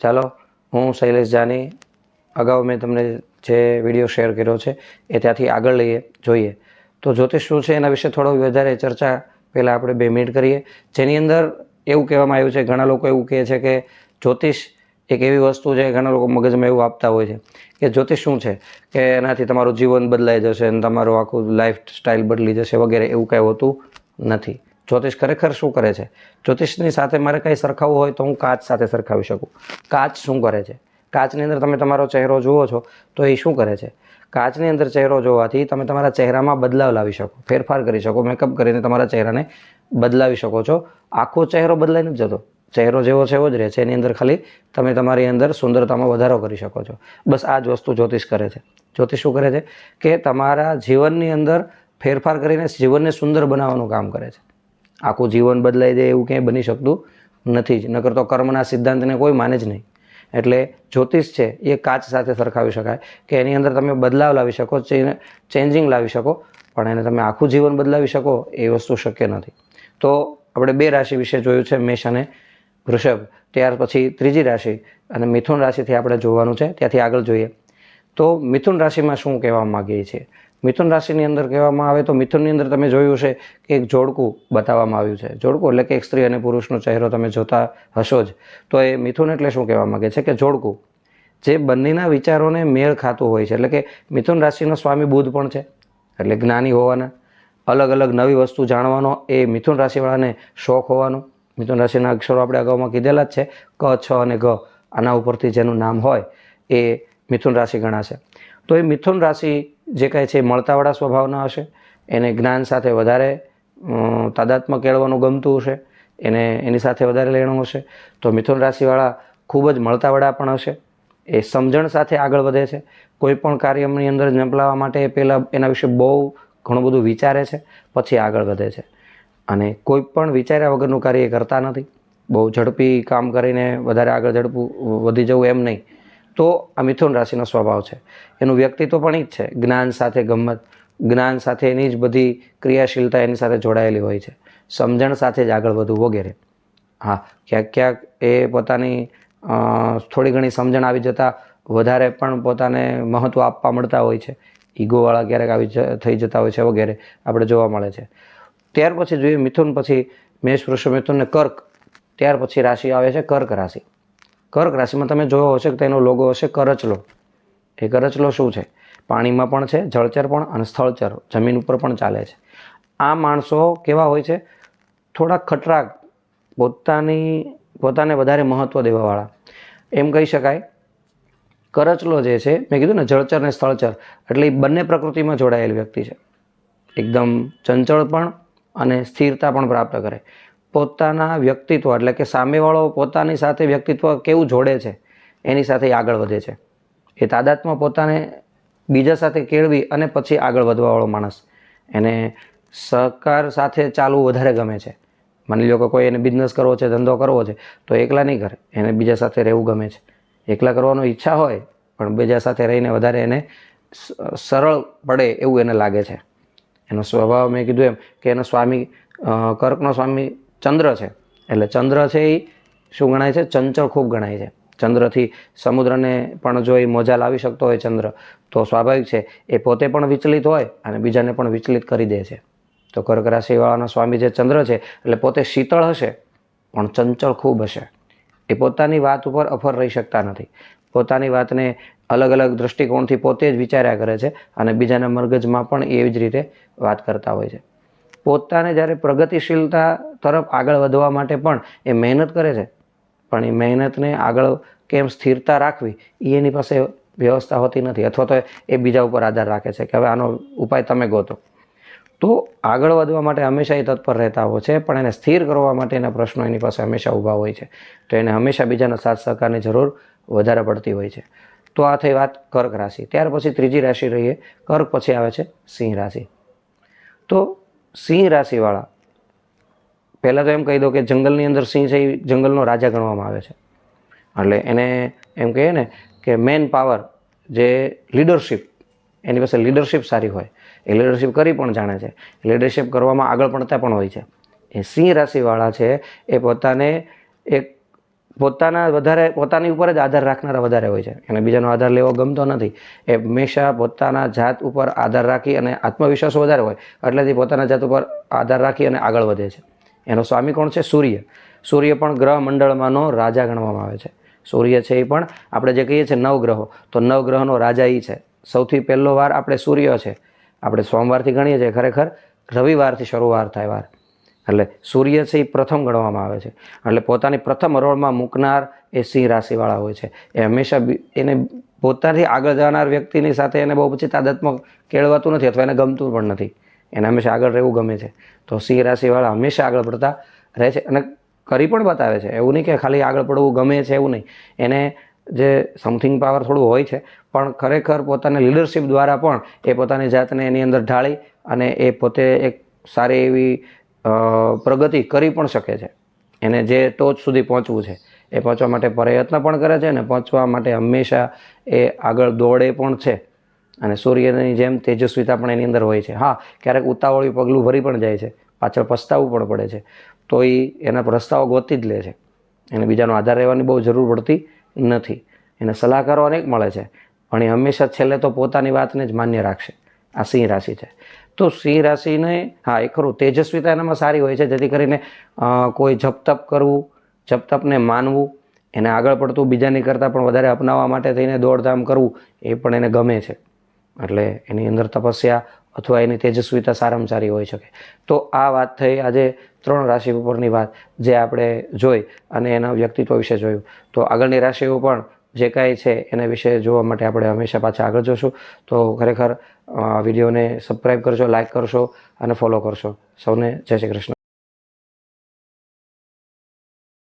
ચાલો, હું શૈલેષ જાની, અગાઉ મેં તમને જે વીડિયો શેર કર્યો છે, એ ત્યાંથી આગળ લઈએ, જોઈએ. તો જ્યોતિષ શું છે, એના વિશે થોડો વધારે ચર્ચા પહેલાં આપણે બે મિનિટ કરીએ. જેની અંદર એવું કહેવામાં આવ્યું છે, ઘણા લોકો એવું કહે છે કે જ્યોતિષ એક એવી વસ્તુ છે, ઘણા લોકો મગજમાં એવું આપતા હોય છે, કે જ્યોતિષ શું છે, કે એનાથી તમારું જીવન બદલાઈ જશે અને તમારું આખું લાઈફ સ્ટાઇલ બદલી જશે વગેરે એવું કાંઈ હોતું નથી. જ્યોતિષ ખરેખર શું કરે છે? જ્યોતિષની સાથે મારે કંઈ સરખાવવું હોય તો હું કાચ સાથે સરખાવી શકું. કાચ શું કરે છે? કાચની અંદર તમે તમારો ચહેરો જુઓ છો તો એ શું કરે છે? કાચની અંદર ચહેરો જોવાથી તમે તમારા ચહેરામાં બદલાવ લાવી શકો, ફેરફાર કરી શકો મેકઅપ કરીને તમારા ચહેરાને બદલાવી શકો છો. આખો ચહેરો બદલાઈ નથી જતો. ચહેરો જેવો છે એવો જ રહે છે. એની અંદર ખાલી તમે તમારી અંદર સુંદરતામાં વધારો કરી શકો છો. બસ આ જ વસ્તુ જ્યોતિષ કરે છે. જ્યોતિષ શું કરે છે? કે તમારા જીવનની અંદર ફેરફાર કરીને જીવનને સુંદર બનાવવાનું કામ કરે છે. આખું જીવન બદલાઈ જાય એવું ક્યાંય બની શકતું નથી જ. નકર તો કર્મના સિદ્ધાંતને કોઈ માને જ નહીં. એટલે જ્યોતિષ છે એ કાચ સાથે સરખાવી શકાય કે એની અંદર તમે બદલાવ લાવી શકો ચેન્જિંગ લાવી શકો, પણ એને તમે આખું જીવન બદલાવી શકો એ વસ્તુ શક્ય નથી. તો આપણે બે રાશિ વિશે જોયું છે, મેષ અને વૃષભ. ત્યાર પછી ત્રીજી રાશિ અને મિથુન રાશિથી આપણે જોવાનું છે. ત્યાંથી આગળ જોઈએ. તો મિથુન રાશિમાં શું કહેવા માગીએ છીએ? મિથુન રાશિની અંદર કહેવામાં આવે તો મિથુનની અંદર તમે જોયું છે કે એક જોડકું બતાવવામાં આવ્યું છે. જોડકું એટલે કે એક સ્ત્રી અને પુરુષનો ચહેરો તમે જોતા હશો જ. તો એ મિથુન એટલે શું કહેવા માગે છે? કે જોડકું. જે બંનેના વિચારોને મેળ ખાતું હોય છે. એટલે કે મિથુન રાશિનો સ્વામી બુધ પણ છે. એટલે જ્ઞાની હોવાના. અલગ અલગ નવી વસ્તુ જાણવાનો એ મિથુન રાશિવાળાને શોખ હોવાનો. મિથુન રાશિના અક્ષરો આપણે અગાઉમાં કીધેલા જ છે. ક, છ અને ગ. આના ઉપરથી જેનું નામ હોય એ મિથુન રાશિ ગણાશે. તો એ મિથુન રાશિ જે કહે છે એ મળતાવાળા સ્વભાવના હશે. એને જ્ઞાન સાથે વધારે તાદાત્મક કેળવાનું ગમતું હશે. એને એની સાથે વધારે લેણું હશે. તો મિથુન રાશિવાળા ખૂબ જ મળતાવાળા પણ હશે. એ સમજણ સાથે આગળ વધે છે. કોઈ પણ કાર્યની અંદર ઝંપલાવવા માટે પહેલાં એના વિશે બહુ ઘણું બધું વિચારે છે, પછી આગળ વધે છે. અને કોઈ પણ વિચાર્યા વગરનું કાર્ય એ કરતા નથી. બહુ ઝડપી કામ કરીને વધારે આગળ ઝડપું વધી જવું એમ નહીં. તો આ મિથુન રાશિનો સ્વભાવ છે. એનું વ્યક્તિત્વ પણ એ જ છે. જ્ઞાન સાથે ગમત જ્ઞાન સાથે એની જ બધી ક્રિયાશીલતા એની સાથે જોડાયેલી હોય છે. સમજણ સાથે જ આગળ વધવું વગેરે. હા, ક્યાંક ક્યાંક એ પોતાની થોડી ઘણી સમજણ આવી જતાં વધારે પણ પોતાને મહત્ત્વ આપવા મળતા હોય છે. ઈગોવાળા ક્યારેક આવી થઈ જતા હોય છે વગેરે. આપણે જોવા મળે છે. ત્યાર પછી જોઈએ મિથુન પછી મેષ વૃષભ મિથુન ને કર્ક. ત્યાર પછી રાશિ આવે છે કર્ક રાશિ. કર્ક રાશિમાં તમે જોયો હશે કે તેનો લોગો હશે કરચલો. એ કરચલો શું છે? પાણીમાં પણ છે, જળચર પણ અને સ્થળચર. જમીન ઉપર પણ ચાલે છે. આ માણસો કેવા હોય છે? થોડા ખટરાક પોતાની, પોતાને વધારે મહત્ત્વ દેવાવાળા. એમ કહી શકાય, કરચલો જે છે, મેં કીધું ને, જળચર ને સ્થળચર, એટલે એ બંને પ્રકૃતિમાં જોડાયેલ વ્યક્તિ છે. એકદમ ચંચળ પણ અને સ્થિરતા પણ પ્રાપ્ત કરે. પોતાના વ્યક્તિત્વ, એટલે કે સામેવાળો પોતાની સાથે વ્યક્તિત્વ કેવું જોડે છે, એની સાથે આગળ વધે છે. એ તાદાત્મા પોતાને બીજા સાથે કેળવી અને પછી આગળ વધવાવાળો માણસ. એને સહકાર સાથે ચાલવું વધારે ગમે છે. માની લો કે કોઈ એને બિઝનેસ કરવો છે, ધંધો કરવો છે, તો એકલા નહીં કરે. એને બીજા સાથે રહેવું ગમે છે. એકલા કરવાનો ઈચ્છા હોય, પણ બીજા સાથે રહીને વધારે એને સરળ પડે એવું એને લાગે છે. એનો સ્વભાવ મેં કીધું એમ કે એનો સ્વામી કર્કનો સ્વામી ચંદ્ર છે. એટલે ચંદ્ર છે એ શું ગણાય છે? ચંચળ ખૂબ ગણાય છે. ચંદ્રથી સમુદ્રને પણ જો એ મોજા લાવી શકતો હોય ચંદ્ર, તો સ્વાભાવિક છે. એ પોતે પણ વિચલિત હોય અને બીજાને પણ વિચલિત કરી દે છે. તો કર્ક રાશિવાળાના સ્વામી જે ચંદ્ર છે, એટલે પોતે શીતળ હશે, પણ ચંચળ ખૂબ હશે. એ પોતાની વાત ઉપર અફર રહી શકતા નથી. પોતાની વાતને અલગ અલગ દૃષ્ટિકોણથી પોતે જ વિચાર્યા કરે છે અને બીજાના મગજમાં પણ એવી જ રીતે વાત કરતા હોય છે. પોતાને જ્યારે પ્રગતિશીલતા તરફ આગળ વધવા માટે પણ એ મહેનત કરે છે. પણ એ મહેનતને આગળ કેમ સ્થિરતા રાખવી એ એની પાસે વ્યવસ્થા હોતી નથી. અથવા તો એ બીજા ઉપર આધાર રાખે છે કે હવે આનો ઉપાય તમે ગોતો. તો આગળ વધવા માટે હંમેશા એ તત્પર રહેતા હોય છે, પણ એને સ્થિર કરવા માટેના પ્રશ્નો એની પાસે હંમેશા ઊભા હોય છે. તો એને હંમેશા બીજાના સાથ સહકારની જરૂર વધારે પડતી હોય છે. તો આ થઈ વાત કર્ક રાશિ. ત્યાર પછી ત્રીજી રાશિ રહીએ. કર્ક પછી આવે છે સિંહ રાશિ. તો સિંહ રાશિવાળા. પહેલાં તો એમ કહી દો કે જંગલની અંદર સિંહ છે એ જંગલનો રાજા ગણવામાં આવે છે. એટલે એને એમ કહીએ ને કે મેન પાવર જે લીડરશિપ, એની પાસે લીડરશિપ સારી હોય. એ લીડરશિપ કરી પણ જાણે છે. લીડરશિપ કરવામાં આગળ પડતા પણ હોય છે. એ સિંહ રાશિવાળા છે એ પોતાને એક પોતાના વધારે, પોતાની ઉપર જ આધાર રાખનારા વધારે હોય છે. એને બીજાનો આધાર લેવો ગમતો નથી. એ હંમેશા પોતાના જાત ઉપર આધાર રાખી અને આત્મવિશ્વાસ વધારે હોય, એટલેથી પોતાના જાત ઉપર આધાર રાખી અને આગળ વધે છે. એનો સ્વામી કોણ છે? સૂર્ય. સૂર્ય પણ ગ્રહ મંડળમાંનો રાજા ગણવામાં આવે છે. સૂર્ય છે એ પણ આપણે જે કહીએ છીએ નવગ્રહો. તો નવગ્રહનો રાજા એ છે. સૌથી પહેલો વાર આપણે સૂર્ય છે. આપણે સોમવારથી ગણીએ છીએ ખરેખર. રવિવારથી શરૂઆત થાય વાર. એટલે સૂર્ય છે એ પ્રથમ ગણવામાં આવે છે. એટલે પોતાની પ્રથમ હરોળમાં મૂકનાર એ સિંહ રાશિવાળા હોય છે. એ હંમેશા એને પોતાથી આગળ જનાર વ્યક્તિની સાથે એને બહુ પછી તાદાત્મક કેળવાતું નથી અથવા એને ગમતું પણ નથી. એને હંમેશા આગળ રહેવું ગમે છે. તો સિંહ રાશિવાળા હંમેશા આગળ પડતા રહે છે. અને કરી પણ બતાવે છે. એવું નહીં કે ખાલી આગળ પડવું ગમે છે એવું નહીં. એને જે સમથિંગ પાવર થોડું હોય છે. પણ ખરેખર પોતાની લીડરશિપ દ્વારા પણ એ પોતાની જાતને એની અંદર ઢાળી અને એ પોતે એક સારી એવી પ્રગતિ કરી પણ શકે છે. એને જે ટોચ સુધી પહોંચવું છે, એ પહોંચવા માટે પ્રયત્ન પણ કરે છે અને પહોંચવા માટે હંમેશા એ આગળ દોડે પણ છે. અને સૂર્યની જેમ તેજસ્વીતા પણ એની અંદર હોય છે. હા, ક્યારેક ઉતાવળી પગલું ભરી પણ જાય છે, પાછળ પસ્તાવવું પણ પડે છે. તો એ એના રસ્તાઓ ગોતી જ લે છે. એને બીજાનો આધાર રહેવાની બહુ જરૂર પડતી નથી. એને સલાહકારો અનેક મળે છે, પણ એ હંમેશા છેલ્લે તો પોતાની વાતને જ માન્ય રાખશે. આ સિંહ રાશિ છે. તો સિંહ રાશિને, હા, એ ખરું તેજસ્વીતા એનામાં સારી હોય છે, જેથી કરીને કોઈ જપ તપ કરવું જપ તપને માનવું, એને આગળ પડતું બીજાની કરતાં પણ વધારે અપનાવવા માટે થઈને દોડધામ કરવું, એ પણ એને ગમે છે. એટલે એની અંદર તપસ્યા અથવા એની તેજસ્વીતા સારામાં સારી હોઈ શકે. તો આ વાત થઈ આજે ત્રણ રાશિ ઉપરની વાત જે આપણે જોઈ અને એના વ્યક્તિત્વ વિશે જોયું. તો આગળની રાશિઓ પણ જે કાંઈ છે એના વિશે જોવા માટે આપણે હંમેશા પાછા આગળ જોશું. તો ખરેખર વિડીયોને સબસ્ક્રાઈબ કરશો લાઈક કરશો અને ફોલો કરશો સૌને જય શ્રી કૃષ્ણ.